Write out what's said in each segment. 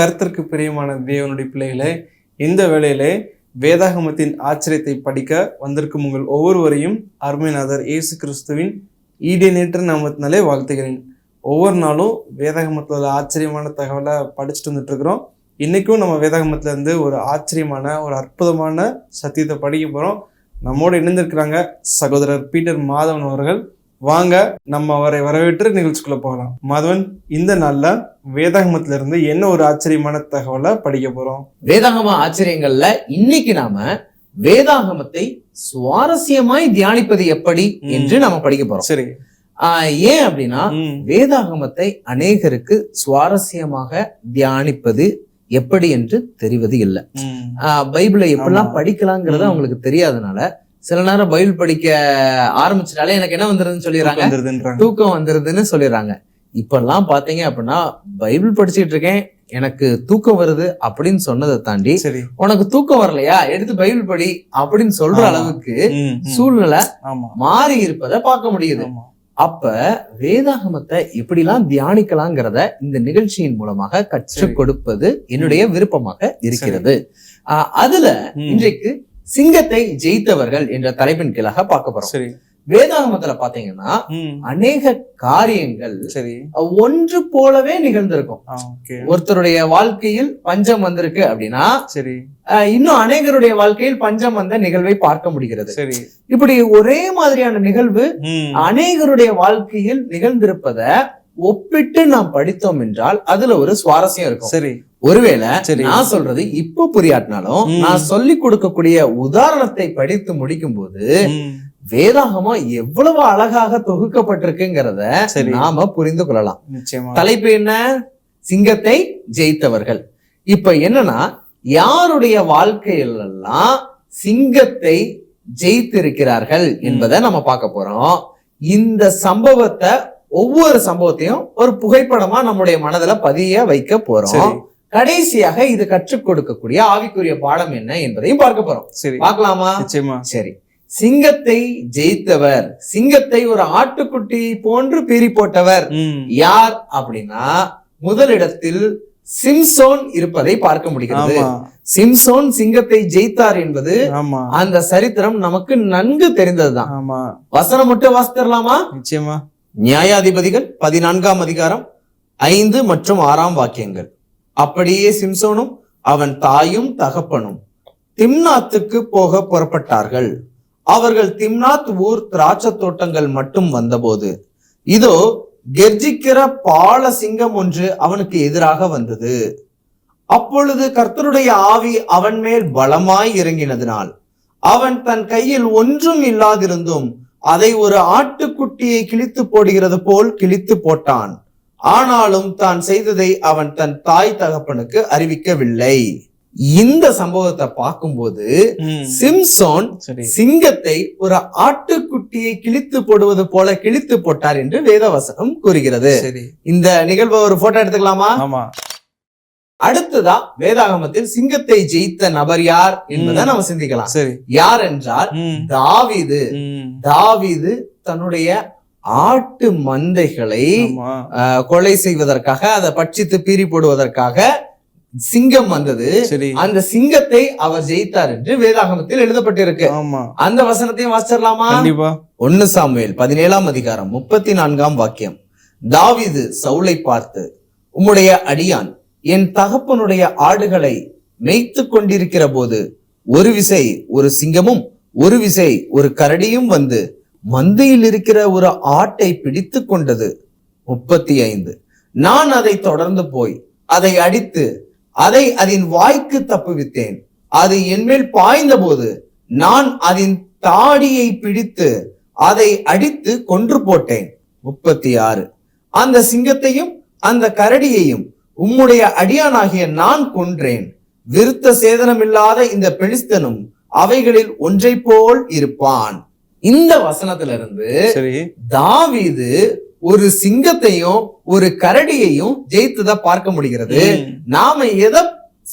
கருத்திற்கு பிரியமான தேவனுடைய பிள்ளைகளே இந்த வேளையிலே வேதாகமத்தின் ஆச்சரியத்தை படிக்க வந்திருக்கும் உங்கள் ஒவ்வொருவரையும் அருமைநாதர் இயேசு கிறிஸ்துவின் ஈடேனேற்ற நாமத்தினாலே வாழ்த்துகிறேன். ஒவ்வொரு நாளும் வேதாகமத்தில் உள்ள ஆச்சரியமான தகவலை படிச்சுட்டு வந்துட்டு இருக்கிறோம். நம்ம வேதாகமத்துலேருந்து ஒரு ஆச்சரியமான ஒரு அற்புதமான சத்தியத்தை படிக்க போகிறோம் நம்மோடு இணைந்திருக்கிறாங்க சகோதரர் பீட்டர் மாதவன் அவர்கள். வாங்க நம்ம அவரை வரவேற்று நிகழ்ச்சிக்குள்ள போகலாம். மாதவன் இந்த நாள்ல வேதாகமத்துல இருந்து என்ன ஒரு ஆச்சரியமான தகவலை படிக்க போறோம்? வேதாகம ஆச்சரியங்கள்ல இன்னைக்கு நாம வேதாகமத்தை சுவாரஸ்யமாய் தியானிப்பது எப்படி. என்று நாம படிக்க போறோம். சரி. ஆஹ் ஏன் அப்படின்னா வேதாகமத்தை அநேகருக்கு சுவாரஸ்யமாக தியானிப்பது எப்படி என்று தெரிவது இல்லை. பைபிளை எப்படிலாம். படிக்கலாங்கிறது. அவங்களுக்கு தெரியாதனால சில நேரம் பைபிள் படிக்க ஆரம்பிச்சிட்டாலே எனக்கு என்ன வந்துருதுன்னு சொல்லிடுறாங்க. தூக்கம் வந்துருதுன்னு சொல்லிடுறாங்க இப்பெல்லாம் பாத்தீங்க அப்படின்னா பைபிள் படிச்சுட்டு இருக்கேன் எனக்கு தூக்கம் வருது அப்படின்னு சொன்னதை தாண்டி உனக்கு தூக்கம் வரலையா எடுத்து பைபிள் படி அப்படின்னு சொல்ற. அளவுக்கு. சூழ்நிலை மாறி இருப்பதை பார்க்க முடியுது. அப்ப வேதாகமத்தை எப்படிலாம் தியானிக்கலாங்கிறத இந்த நிகழ்ச்சியின் மூலமாக கற்றுக். கொடுப்பது என்னுடைய விருப்பமாக இருக்கிறது ஆஹ் அதுல. இன்றைக்கு சிங்கத்தை ஜெயித்தவர்கள் என்ற தலைப்பின் கீழாக பார்க்க போறோம். சரி. வேதாகமத்துல பாத்தீங்கன்னா அநேக காரியங்கள் சரி. ஒன்று போலவே நிகழ்ந்திருக்கும். ஒருத்தருடைய வாழ்க்கையில் பஞ்சம் வந்திருக்கு அப்படின்னா சரி. இன்னும் அநேகருடைய வாழ்க்கையில் பஞ்சம் வந்த நிகழ்வை பார்க்க முடிகிறது. சரி. இப்படி ஒரே மாதிரியான நிகழ்வு அநேகருடைய வாழ்க்கையில் நிகழ்ந்திருப்பத ஒப்பிட்டு நாம் படித்தோம் என்றால் அதுல ஒரு சுவாரஸ்யம் இருக்கும். சரி. ஒருவேளை. நான் சொல்றது இப்ப புரியாட்டினாலும். நான் சொல்லி கொடுக்கக்கூடிய உதாரணத்தை படித்து முடிக்கும் போது ம், வேதாகமம் எவ்வளவு அழகாக தொகுக்கப்பட்டிருக்குங்கிறத. நாம புரிந்து கொள்ளலாம். தலைப்பு என்ன? சிங்கத்தை ஜெயித்தவர்கள். இப்ப என்னன்னா யாருடைய வாழ்க்கையிலெல்லாம் சிங்கத்தை ஜெயித்திருக்கிறார்கள் என்பதை நம்ம பார்க்க போறோம். இந்த சம்பவத்தை ஒவ்வொரு சம்பவத்தையும் ஒரு புகைப்படமா நம்முடைய மனதுல பதிய வைக்க போறோம். கடைசியாக இது கற்றுக் கொடுக்கக்கூடிய ஆவிக்குரிய பாடம் என்ன என்பதையும் பார்க்க போறோம். சரி. பார்க்கலாமா? நிச்சயமா. சரி. சிங்கத்தை ஜெயித்தவர் சிங்கத்தை ஒரு ஆட்டுக்குட்டி போன்று பீறி போட்டவர் யார் அப்படின்னா முதலிடத்தில் சிம்சோன் இருப்பதை பார்க்க முடிகிறது. சிம்சோன் சிங்கத்தை ஜெயித்தார் என்பது அந்த சரித்திரம் நமக்கு நன்கு தெரிந்ததுதான். ஆமா. வசனம் மட்டும் வாசித்தரலாமா? நிச்சயமா. நியாயாதிபதிகள் பதினான்காம் அதிகாரம் ஐந்து மற்றும் ஆறாம் வாக்கியங்கள். அப்படியே சிம்சோனும் அவன் தாயும் தகப்பனும் திம்னாத்துக்கு போக புறப்பட்டார்கள். அவர்கள் திம்னாத் ஊர் திராட்சை தோட்டங்கள் மட்டும் வந்தபோது இதோ கெர்ஜிக்கிற பால சிங்கம் ஒன்று அவனுக்கு எதிராக வந்தது. அப்பொழுது கர்த்தருடைய ஆவி அவன் மேல் பலமாய் இறங்கினதினால் அவன் தன் கையில் ஒன்றும் இல்லாதிருந்தும் அதை ஒரு ஆட்டுக்குட்டியை கிழித்து போடுகிறது போல் கிழித்து போட்டான். ஆனாலும் தான் செய்ததை அவன் தன் தாய் தகப்பனுக்கு அறிவிக்கவில்லை. இந்த சம்பவத்தை பார்க்கும்போது சிம்சோன் சிங்கத்தை ஒரு ஆட்டுக்குட்டியை கிழித்து போடுவது போல கிழித்து போட்டார் என்று வேதவசனம் கூறுகிறது. இந்த நிகழ்வை ஒரு போட்டோ எடுத்துக்கலாமா? அடுத்ததா வேதாகமத்தில் சிங்கத்தை ஜெயித்த நபர் யார் என்பதை. நம்ம சிந்திக்கலாம். யார் என்றால் தாவீது. தாவீது தன்னுடைய ஆட்டு மந்தைகளை கொலை செய்வதற்காக அதை பட்சித்து பீறி போடுவதற்காக சிங்கம் வந்தது. அந்த சிங்கத்தை அவர் ஜெயித்தார் என்று வேதாகமத்தில் எழுதப்பட்டிருக்கு. அந்த வசனத்தையும் வாசிச்சிடலாமா? ஒன்னு சாமுவேல் பதினேழாம் அதிகாரம் முப்பத்தி நான்காம் வாக்கியம். தாவீது சவுலை பார்த்து உம்முடைய அடியான் என் தகப்பனுடைய ஆடுகளை மேய்த்து கொண்டிருக்கிற போது ஒரு விசை ஒரு சிங்கமும் ஒரு விசை ஒரு கரடியும் வந்து மந்தையில் இருக்கிற ஒரு ஆட்டை பிடித்து கொண்டது. முப்பத்தி ஐந்து நான் அதை தொடர்ந்து போய் அதை அடித்து அதை அதன் வாய்க்கு தப்புவித்தேன். அது என்மேல் பாய்ந்தபோது நான் அதன் தாடியை பிடித்து அதை அடித்து கொன்று போட்டேன். முப்பத்தி ஆறு அந்த சிங்கத்தையும் அந்த கரடியையும் உம்முடைய அடியானாகிய நான் கொன்றேன். விருத்த சேதனமில்லாத இந்த பெலிஸ்தனும் அவைகளில் ஒன்றை போல் இருப்பான். இந்த வசனத்திலிருந்து சரி. தாவீது ஒரு சிங்கத்தையும் ஒரு கரடியையும் ஜெயித்ததை பார்க்க முடிகிறது. நாம எதை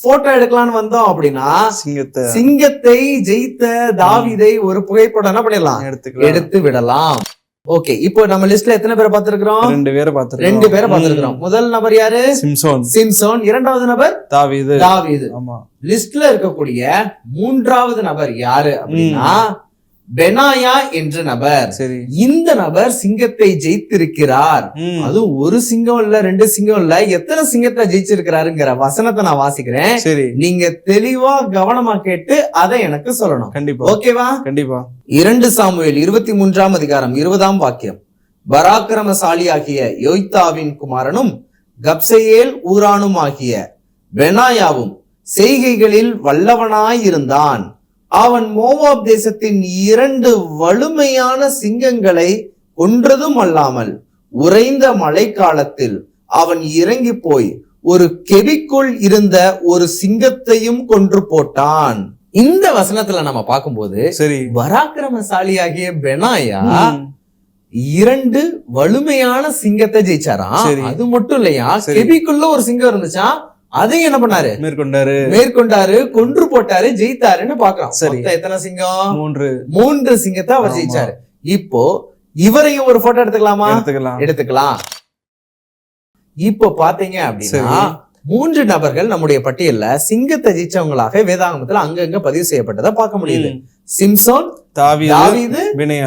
போட்டோ எடுக்கலாம்னு வந்தோம் அப்படின்னா சிங்கத்தை. சிங்கத்தை ஜெயித்த தாவீதை ஒரு புகைப்படம் என்ன பண்ணிடலாம்? எடுத்து விடலாம். ஓகே இப்போ நம்ம லிஸ்ட்ல எத்தனை பேரை பார்த்திருக்கிறோம்? ரெண்டு பேரை பார்த்திருக்கோம் ரெண்டு பேரை பார்த்திருக்கிறோம். முதல் நபர் யாரு? சிம்சோன். சிம்சோன். இரண்டாவது நபர்? தாவீது. தாவீது. ஆமா. லிஸ்ட்ல இருக்கக்கூடிய மூன்றாவது நபர் யாரு அப்படின்னா பெனாயா என்ற நபர். இந்த நபர் சிங்கத்தை ஜெயித்திருக்கிறார். அதுவும் ஒரு சிங்கம் இல்ல ரெண்டு சிங்கம் இல்ல எத்தனை சிங்கத்தை ஜெயிச்சிருக்கிறாருங்கிற வசனத்தை நான் வாசிக்கிறேன். சரி. நீங்க தெளிவா கவனமா கேட்டு அதை எனக்கு சொல்லணும். கண்டிப்பா. ஓகேவா? கண்டிப்பா. இரண்டு சாமுவேல் இருபத்தி மூன்றாம் அதிகாரம் இருபதாம் வாக்கியம். பராக்கிரமசாலியாகிய யோய்தாவின் குமாரனும் கப்சேயேல் ஊரானும் ஆகிய பெனாயாவும் செய்கைகளில் வல்லவனாயிருந்தான். அவன் மோவாப் தேசத்தின் இரண்டு வலுமையான சிங்கங்களை கொன்றதும் அல்லாமல் உறைந்த மழைக்காலத்தில் அவன் இறங்கி போய் ஒரு கெபிக்குள் இருந்த ஒரு சிங்கத்தையும் கொன்று போட்டான் இந்த வசனத்துல நம்ம பார்க்கும்போது சரி பராக்கிரமசாலியாகிய பெனாயா. இரண்டு வலிமையான சிங்கத்தை ஜெயிச்சாராம் சரி. அது மட்டும் இல்லையா. கெபிக்குள்ள ஒரு சிங்கம் இருந்துச்சா அதையும் என்ன பண்ணாரு? மேற்கொண்டாரு. மேற்கொண்டாரு கொன்று போட்டாரு ஜெயித்தாருன்னு பாக்குறோம் சரி. எத்தனை சிங்கம்? மூன்று. மூன்று சிங்கத்தை அவர். ஜெயிச்சாரு. இப்போ இவரையும் ஒரு போட்டோ எடுத்துக்கலாமா? எடுத்துக்கலாம். எடுத்துக்கலாம். இப்போ பாத்தீங்க அப்படின்னா மூன்று நபர்கள் நம்முடைய பட்டியல்ல சிங்கத்தை ஜெயிச்சவங்களாக வேதாகமத்துல அங்கங்க பதிவு செய்யப்பட்டதை பார்க்க முடியுது. சிம்சோன் தாவீது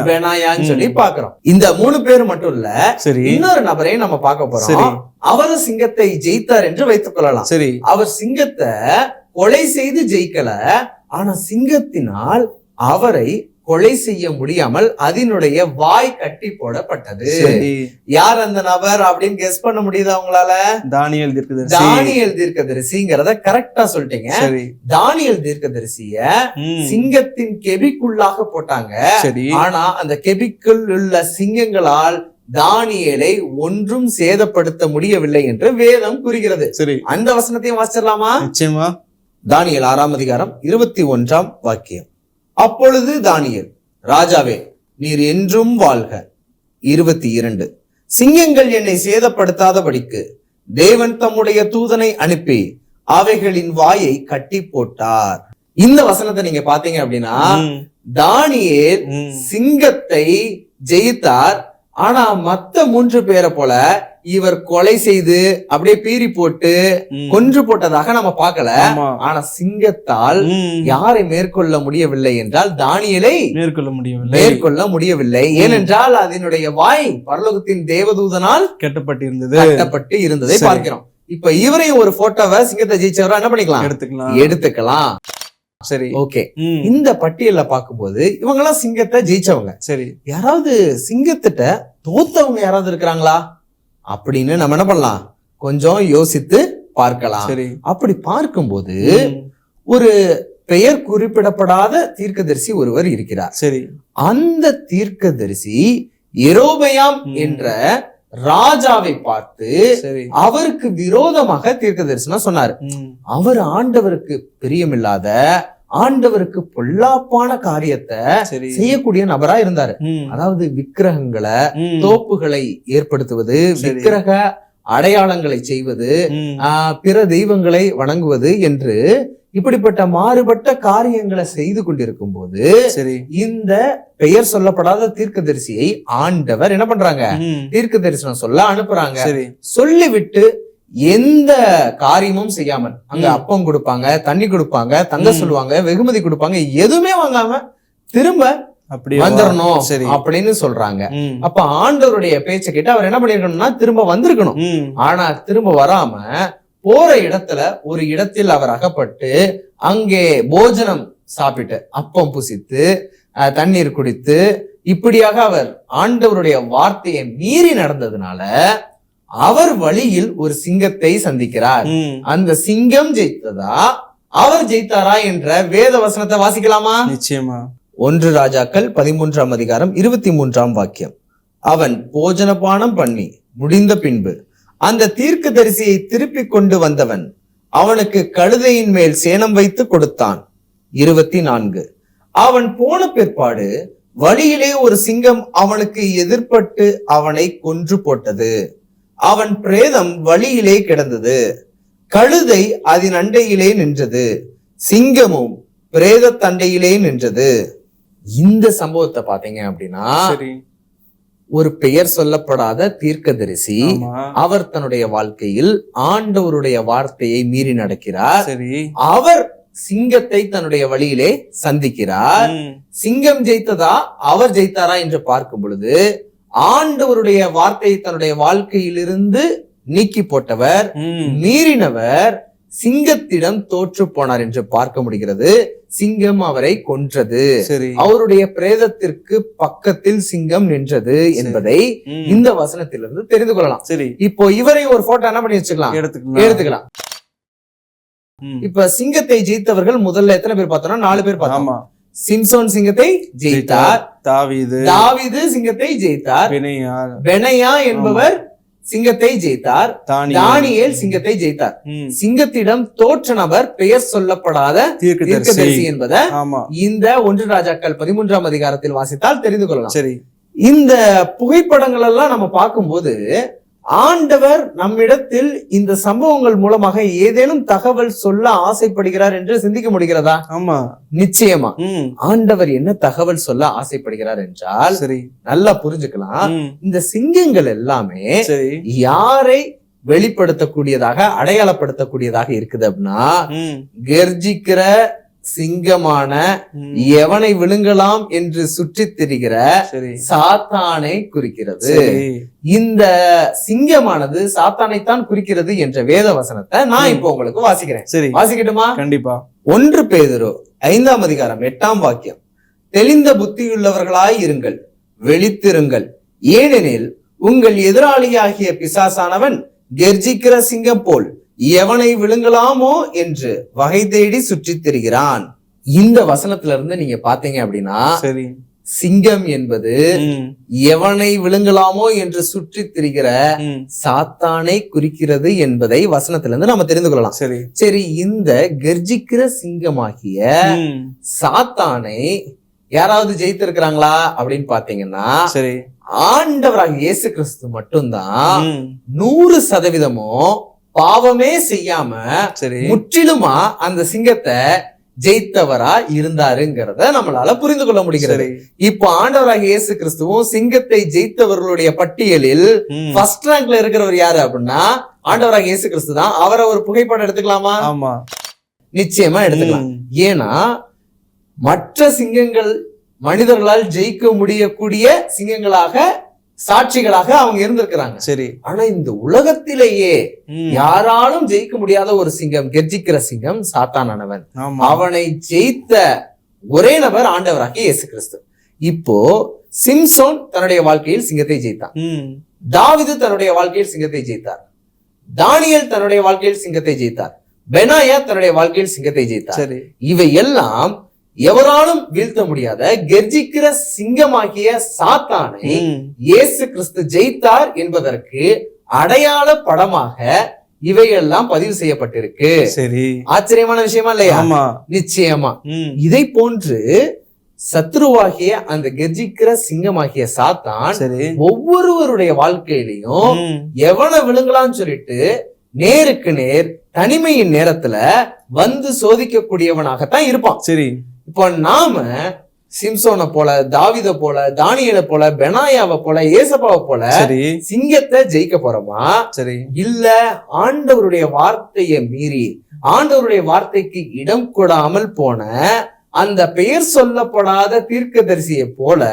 பெனாயான்னு சொல்லி. பாக்குறோம். இந்த மூணு பேர் மட்டும் இல்ல சரி. இன்னொரு நபரையும் நம்ம பார்க்க சரி. போறோம் அவரும் சிங்கத்தை ஜெயித்தார் என்று வைத்துக் கொள்ளலாம். சரி. அவர் சிங்கத்தை கொலை செய்து ஜெயிக்கல ஆனா சிங்கத்தினால் அவரை கொலை செய்ய முடியாமல் அதனுடைய வாய் கட்டி போடப்பட்டது. யார் அந்த நபர் அப்படின்னு கெஸ் பண்ண முடியுதா உங்களால? தானியல் தீர்க்கதரிசி. தானியல் தீர்க்கதரிசிங்கிறத கரெக்டா சொல்லிட்டீங்க. தானியல் தீர்க்கதரிசிய. சிங்கத்தின் கெபிக்குள்ளாக போட்டாங்க. சரி. ஆனா அந்த கெபிக்குள் உள்ள சிங்கங்களால் தானியேலை ஒன்றும் சேதப்படுத்த முடியவில்லை என்று வேதம் கூறுகிறது. சரி. அந்த வசனத்தையும் வாசிச்சிடலாமா? நிச்சயமா. தானியேல் ஆறாம் அதிகாரம் இருபத்தி ஒன்றாம் வாக்கியம். அப்பொழுது தானியேல் ராஜாவே நீர் என்றும் வாழ்க இருபத்தி இரண்டு சிங்கங்கள் என்னை சேதப்படுத்தாதபடிக்கு தேவன் தம்முடைய தூதனை அனுப்பி அவைகளின் வாயை கட்டி போட்டார் இந்த வசனத்தை நீங்க பாத்தீங்க அப்படின்னா. தானியேல். சிங்கத்தை ஜெயித்தார் ஆனா மத்த மூன்று பேரை போல இவர் கொலை செய்து அப்படியே பீறி போட்டு. கொன்று போட்டதாக நம்ம பார்க்கல. ஆனா சிங்கத்தால். யாரை மேற்கொள்ள முடியவில்லை என்றால் தானியலை மேற்கொள்ள முடியவில்லை. மேற்கொள்ள முடியவில்லை. ஏனென்றால் அதனுடைய வாய் பரலோகத்தின் தேவதூதனால் கட்டப்பட்டிருந்தது கட்டப்பட்டு இருந்ததை. பார்க்கிறோம். இப்ப இவரையும் ஒரு போட்டோவை சிங்கத்தை ஜெயிச்சவரா என்ன பண்ணிக்கலாம்? எடுத்துக்கலாம். எடுத்துக்கலாம். சரி. ஓகே. இந்த பட்டியல்ல பார்க்கும்போது இவங்கெல்லாம் சிங்கத்தை ஜெயிச்சவங்க. சரி. யாராவது சிங்கத்திட்ட தோத்தவங்க யாராவது இருக்கிறாங்களா? அப்படின்னு நம்ம என்ன பண்ணலாம்? கொஞ்சம் யோசித்து பார்க்கலாம். சரி. அப்படி பார்க்கும்போது. ஒரு பெயர் குறிப்பிடப்படாத தீர்க்கதரிசி ஒருவர் இருக்கிறார். சரி. அந்த தீர்க்கதரிசி எரோபயாம். என்ற ராஜாவை பார்த்து அவருக்கு விரோதமாக தீர்க்க தரிசனம் சொன்னார். அவர் ஆண்டவருக்கு பிரியமில்லாத ஆண்டவருக்கு பொல்லாப்பான காரியத்தை செய்யக்கூடிய நபரா இருந்தாரு. அதாவது விக்கிரகங்களை. தோப்புகளை ஏற்படுத்துவது. விக்கிரக அடையாளங்களை செய்வது பிற தெய்வங்களை வணங்குவது என்று இப்படிப்பட்ட மாறுபட்ட காரியங்களை செய்து கொண்டிருக்கும் போது இந்த பெயர் சொல்லப்படாத தீர்க்கதரிசியை ஆண்டவர் என்ன பண்றாங்க. தீர்க்க தரிசனம் சொல்ல அனுப்புறாங்க சொல்லிவிட்டு எந்த காரியமும் செய்யாமல் அங்க. அப்பம் கொடுப்பாங்க தண்ணி கொடுப்பாங்க தங்க. சொல்லுவாங்க வெகுமதி கொடுப்பாங்க எதுவுமே வாங்காம திரும்ப வந்துடணும் சரி அப்படின்னு சொல்றாங்க. அப்ப ஆண்டவருடைய பேச்சை கேட்டு அவர் என்ன பண்ணிருக்கணும்னா திரும்ப வந்திருக்கணும். ஆனா திரும்ப வராம போற இடத்துல ஒரு இடத்தில் அவர் அகப்பட்டு அங்கே போஜனம் சாப்பிட்டு அப்பம் புசித்து தண்ணீர் குடித்து இப்படியாக அவர் ஆண்டவருடைய வார்த்தையை மீறி நடந்ததுனால அவர் வழியில் ஒரு சிங்கத்தை சந்திக்கிறார். அந்த சிங்கம் ஜெயித்ததா? அவர் ஜெயித்தாரா என்ற வேத வசனத்தை வாசிக்கலாமா? நிச்சயமா. ஒன்று ராஜாக்கள் பதிமூன்றாம் அதிகாரம் இருபத்தி மூன்றாம் வாக்கியம். அவன் போஜனபானம் பண்ணி முடிந்த பின்பு அந்த தீர்க்க தரிசியை திருப்பிக் கொண்டு வந்தவன் அவனுக்கு கழுதையின் மேல் சேணம் வைத்து கொடுத்தான். இருபத்தி நான்கு அவன் போன பிற்பாடு வழியிலே ஒரு சிங்கம் அவனுக்கு எதிர்ப்பட்டு அவனை கொன்று போட்டது. அவன் பிரேதம் வழியிலே கிடந்தது. கழுதை அதன் அண்டையிலே நின்றது. சிங்கமும் பிரேத தண்டையிலே நின்றது. இந்த சம்பவத்தை பாத்தீங்க அப்படின்னா ஒரு பெயர் சொல்லப்படாத தீர்க்கதரிசி அவர் தன்னுடைய வாழ்க்கையில் ஆண்டவருடைய வார்த்தையை மீறி நடக்கிறார். அவர் சிங்கத்தை தன்னுடைய வழியிலே சந்திக்கிறார். சிங்கம் ஜெயித்ததா அவர் ஜெயித்தாரா என்று பார்க்கும் பொழுது ஆண்டவருடைய வார்த்தையை தன்னுடைய வாழ்க்கையிலிருந்து நீக்கி போட்டவர் மீறினவர் சிங்கத்திடம் தோற்று போனார் என்று பார்க்க முடிகிறது. சிங்கம் அவரை கொன்றது. அவருடைய பிரேதத்திற்கு பக்கத்தில் சிங்கம் நின்றது என்பதை இந்த வசனத்திலிருந்து தெரிந்து கொள்ளலாம். சரி. இப்போ இவரை ஒரு போட்டோ என்ன பண்ணி வச்சுக்கலாம்? எடுத்துக்கலாம். எடுத்துக்கலாம். இப்ப சிங்கத்தை ஜெயித்தவர்கள் முதல்ல எத்தனை பேர் பார்த்தோம்னா நாலு பேர் பார்த்தோம். சிம்சோன் சிங்கத்தை ஜெயித்தார். தாவீது. தாவீது சிங்கத்தை ஜெயித்தார். பெனையா என்பவர் சிங்கத்தை ஜெயித்தார். தானியேல். சிங்கத்தை ஜெயித்தார். சிங்கத்திடம் தோற்ற நபர் பெயர் சொல்லப்படாத தீர்க்கதரிசி. என்பதை இந்த ஒன்று ராஜாக்கள் பதிமூன்றாம் அதிகாரத்தில் வாசித்தால் தெரிந்து கொள்ளலாம். சரி. இந்த புகைப்படங்கள் எல்லாம் நம்ம பார்க்கும்போது ஆண்டவர் நம்மிடத்தில் இந்த சம்பவங்கள் மூலமாக ஏதேனும் தகவல் சொல்ல ஆசைப்படுகிறார் என்று சிந்திக்க முடிகிறதா? ஆமா. நிச்சயமா. ஆண்டவர் என்ன தகவல் சொல்ல ஆசைப்படுகிறார் என்றால் சரி. நல்லா புரிஞ்சுக்கலாம். இந்த சிங்கங்கள் எல்லாமே யாரை வெளிப்படுத்தக்கூடியதாக அடையாளப்படுத்தக்கூடியதாக இருக்குது அப்படின்னா கர்ஜிக்கிற சிங்கமான எவனை விழுங்கலாம் என்று சுற்றித் திரிகிற சாத்தானை குறிக்கிறது. இந்த சிங்கமானது சாத்தானைத்தான் குறிக்கிறது என்ற வேத வசனத்தை நான். இப்போ உங்களுக்கு வாசிக்கிறேன். சரி. வாசிக்கட்டுமா? கண்டிப்பா. ஒன்று பேதுரு ஐந்தாம் அதிகாரம் எட்டாம் வாக்கியம். தெளிந்த புத்தியுள்ளவர்களாய் இருங்கள் வெளித்திருங்கள் ஏனெனில் உங்கள் எதிராளியாகிய பிசாசானவன் கெர்ஜிக்கிற சிங்கம் போல் எவனை விழுங்கலாமோ என்று வகை தேடி சுற்றித் திரிகிறான். இந்த வசனத்துல இருந்து நீங்க பாத்தீங்க அப்படின்னா சரி. சிங்கம் என்பது எவனை விழுங்கலாமோ என்று சுற்றித் திரிகிற சாத்தானை குறிக்கிறது என்பதை வசனத்திலிருந்து நம்ம தெரிந்து கொள்ளலாம். சரி. சரி இந்த கர்ஜிக்கிற சிங்கமாகிய சாத்தானை யாராவது ஜெயித்திருக்கிறாங்களா அப்படின்னு பாத்தீங்கன்னா சரி. ஆண்டவராக இயேசு கிறிஸ்து மட்டும்தான் நூறு சதவீதமும் பாவமே செய்யாம சரி. முற்றிலுமா அந்த சிங்கத்தை ஜெயித்தவரா இருந்தாருங்கிறத நம்மளால புரிந்து கொள்ள முடிகிறது. இப்போ ஆண்டவராக இயேசு கிறிஸ்துவும் சிங்கத்தை ஜெயித்தவர்களுடைய பட்டியலில் ஃபர்ஸ்ட் ரேங்க்ல இருக்கிறவர் யாரு அப்படின்னா ஆண்டவராக இயேசு கிறிஸ்து தான். அவரை ஒரு புகைப்படம் எடுத்துக்கலாமா? ஆமா. நிச்சயமா எடுத்துக்கலாம். ஏன்னா மற்ற சிங்கங்கள் மனிதர்களால் ஜெயிக்க முடியக்கூடிய சிங்கங்களாக சாட்சிகளாக அவங்க இருந்திருக்கிறாங்க. சரி. ஆனா இந்த உலகத்திலேயே யாராலும் ஜெயிக்க முடியாத ஒரு சிங்கம் கெர்ஜிக்கிற சிங்கம் சாத்தானவன் அவனை ஜெயித்த ஒரே நபர் ஆண்டவராகிய இயேசு கிறிஸ்து இப்போ சிம்சோன் தன்னுடைய வாழ்க்கையில் சிங்கத்தை ஜெயித்தான். தாவிது தன்னுடைய வாழ்க்கையில் சிங்கத்தை ஜெயித்தார். தானியேல் தன்னுடைய வாழ்க்கையில் சிங்கத்தை ஜெயித்தார். பெனாயா தன்னுடைய வாழ்க்கையில் சிங்கத்தை ஜெயித்தார். இவை எல்லாம் எவராலும் வீழ்த்த முடியாத கெர்ஜிக்கிற சிங்கமாகிய சாத்தானை இயேசு கிறிஸ்து ஜெயித்தார் என்பதற்கு அடையாள படமாக இவையெல்லாம் பதிவு செய்யப்பட்டிருக்கு. சரி. ஆச்சரியமான விஷயமா இல்லையா? நிச்சயமா. இதை போன்று சத்ருவாகிய அந்த கெர்ஜிக்கிற சிங்கமாகிய சாத்தான் ஒவ்வொருவருடைய வாழ்க்கையிலையும் எவனை விழுங்கலாம்னு சொல்லிட்டு நேருக்கு நேர் தனிமையின் நேரத்துல வந்து சோதிக்கக்கூடியவனாகத்தான் இருப்பான். சரி. இப்போ நாம சிம்சோனை போல தாவித போல தானியலை போல பெனாயாவை போல ஏசப்பாவை போல சிங்கத்தை ஜெயிக்க போறோமா? சரி. இல்ல ஆண்டவருடைய வார்த்தையை மீறி ஆண்டவருடைய வார்த்தைக்கு இடம் கொடாமல் போன அந்த பெயர் சொல்லப்படாத தீர்க்கதரிசியை போல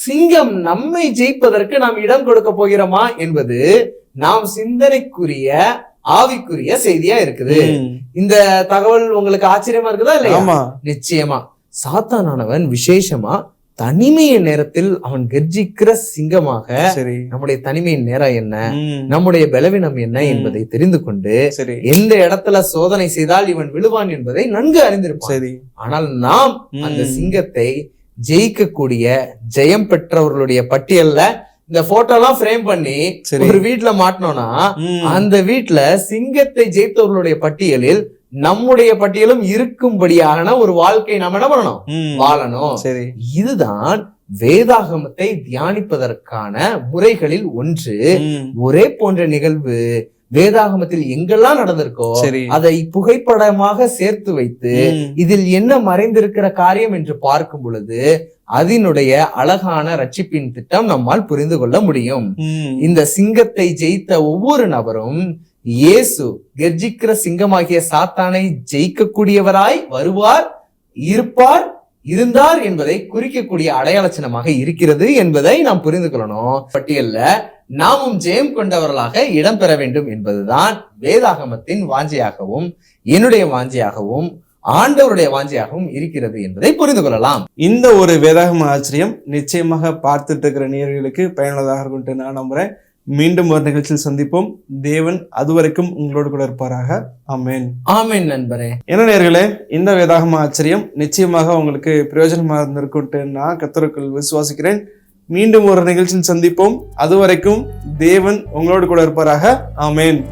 சிங்கம் நம்மை ஜெயிப்பதற்கு நாம் இடம் கொடுக்க போகிறோமா என்பது நாம் சிந்தனைக்குரிய ஆவிக்குரிய செய்தியா இருக்குது. இந்த தகவல் உங்களுக்கு ஆச்சரியமா இருக்குதா இல்லையா? நிச்சயமா. சாத்தானானவன் விசேஷமா தனிமையின் நேரத்தில் அவன் கர்ஜிக்கிற சிங்கமாக நம்முடைய தனிமையின் நேரம் என்ன? நம்முடைய பலவீனம் என்ன. என்பதை தெரிந்து கொண்டு எந்த இடத்துல சோதனை செய்தால் இவன் விழுவான் என்பதை நன்கு அறிந்திருப்பான். ஆனால் நாம் அந்த சிங்கத்தை ஜெயிக்கக்கூடிய ஜெயம் பெற்றவர்களுடைய பட்டியல்ல இந்த போட்டோ எல்லாம் ஃப்ரேம் பண்ணி ஒரு வீட்டுல மாட்டினோம்னா அந்த வீட்டுல சிங்கத்தை ஜெயித்தவர்களுடைய பட்டியலில் நம்முடைய பட்டியலும் இருக்கும்படியான ஒரு வாழ்க்கை நாம் என்ன பண்ணணும்? வாழணும். சரி. இதுதான் வேதாகமத்தை தியானிப்பதற்கான முறைகளில் ஒன்று. ஒரே போன்ற நிகழ்வு வேதாகமத்தில் எங்கெல்லாம் நடந்திருக்கோ அதை புகைப்படமாக சேர்த்து வைத்து. இதில் என்ன மறைந்திருக்கிற காரியம் என்று பார்க்கும் பொழுது அதனுடைய அழகான ரட்சிப்பின் திட்டம் நம்மால் புரிந்து கொள்ள முடியும். இந்த சிங்கத்தை ஜெயித்த ஒவ்வொரு நபரும் இயேசு கர்ஜிக்கிற சிங்கமாகிய சாத்தானை ஜெயிக்கக்கூடியவராய் வருவார் இருப்பார் இருந்தார் என்பதை குறிக்கக்கூடிய அடையாள சின்னமாக இருக்கிறது என்பதை நாம் புரிந்து கொள்ளணும் பட்டியல்ல நாமும் ஜெயம் கொண்டவர்களாக இடம்பெற வேண்டும் என்பதுதான் வேதாகமத்தின் வாஞ்சையாகவும் என்னுடைய வாஞ்சையாகவும் ஆண்டவருடைய வாஞ்சையாகவும் இருக்கிறது என்பதை புரிந்து கொள்ளலாம். இந்த ஒரு வேதாகம ஆச்சரியம் நிச்சயமாக பார்த்துட்டு இருக்கிற நேயர்களுக்கு பயனுள்ளதாக இருக்கும் நான் நம்புறேன். மீண்டும் ஒரு நிகழ்ச்சியில் சந்திப்போம். தேவன் அதுவரைக்கும் உங்களோடு கூட இருப்பாராக. ஆமென். ஆமென் நண்பரே. என்ன நேர்களே இந்த வேதாகம ஆச்சரியம் நிச்சயமாக உங்களுக்கு பிரயோஜனமாக இருந்திருக்கும்ட்டு நான் கத்தருக்குள் விசுவாசிக்கிறேன். மீண்டும் ஒரு நிகழ்ச்சியில் சந்திப்போம். அதுவரைக்கும் தேவன் உங்களோடு கூட இருப்பாராக. ஆமேன்.